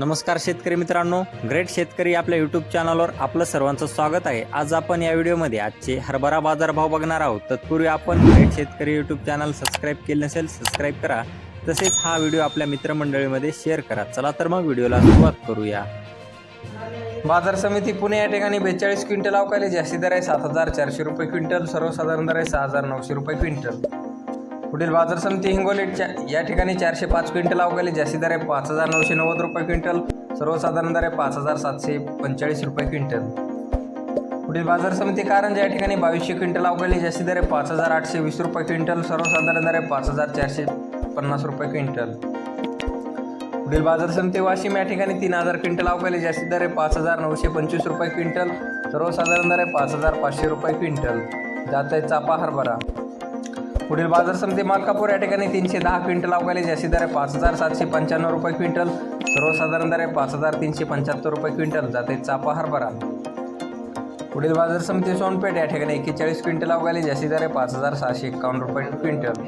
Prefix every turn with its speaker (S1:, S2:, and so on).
S1: नमस्कार शेतकरी मित्रांनो ग्रेट शेतकरी आपल्या यूट्यूब चॅनलवर आपलं सर्वांचं स्वागत आहे. आज आपण या व्हिडिओमध्ये आजचे हरभरा बाजारभाव बघणार आहोत. तत्पूर्वी आपण ग्रेट शेतकरी यूट्यूब चॅनल सबस्क्राईब केले नसेल सबस्क्राईब करा. तसेच हा व्हिडिओ आपल्या मित्रमंडळीमध्ये शेअर करा. चला तर मग व्हिडिओला सुरुवात करूया. बाजार समिती पुणे या ठिकाणी बेचाळीस क्विंटल अवकाली जास्ती दर आहे. सात हजार चारशे रुपये क्विंटल सर्वसाधारण दर आहे सहा हजार नऊशे रुपये क्विंटल. पुढील बाजार समिती हिंगोलीच्या या ठिकाणी चारशे पाच क्विंटल अवकाली जास्ती दर आहे पाच हजार नऊशे नव्वद रुपये क्विंटल. सर्वसाधारण दर आहे पाच हजार सातशे पंचेचाळीस रुपये क्विंटल. पुढील बाजार समिती कारण या ठिकाणी बावीसशे क्विंटल अवकाली जास्ती दर आहे पाच हजार आठशे वीस रुपये क्विंटल. सर्वसाधारण दर आहे पाच हजार चारशे पन्नास रुपये क्विंटल. पुढील बाजार समिती वाशिम या ठिकाणी तीन हजार क्विंटल अवकाली जास्ती दर आहे पाच हजार नऊशे पंचवीस रुपये क्विंटल. सर्वसाधारण दर आहे पाच हजार पाचशे रुपये क्विंटल. जात आहे चापा हरभरा. पुढील बाजार समिती मालकापूर या ठिकाणी तीनशे दहा क्विंटल अवकाली जास्ती दर आहे पाच हजार सातशे पंच्याण्णव रुपये क्विंटल. सर्वसाधारण दर आहे पाच हजार तीनशे पंच्याहत्तर रुपये क्विंटल. जाते चापा हरभरा पुढील बाजार समिती सोनपेठ या ठिकाणी एक्केचाळीस क्विंटल अवकाली जास्ती दर आहे पाच हजार सहाशे एकावन्न रुपये क्विंटल.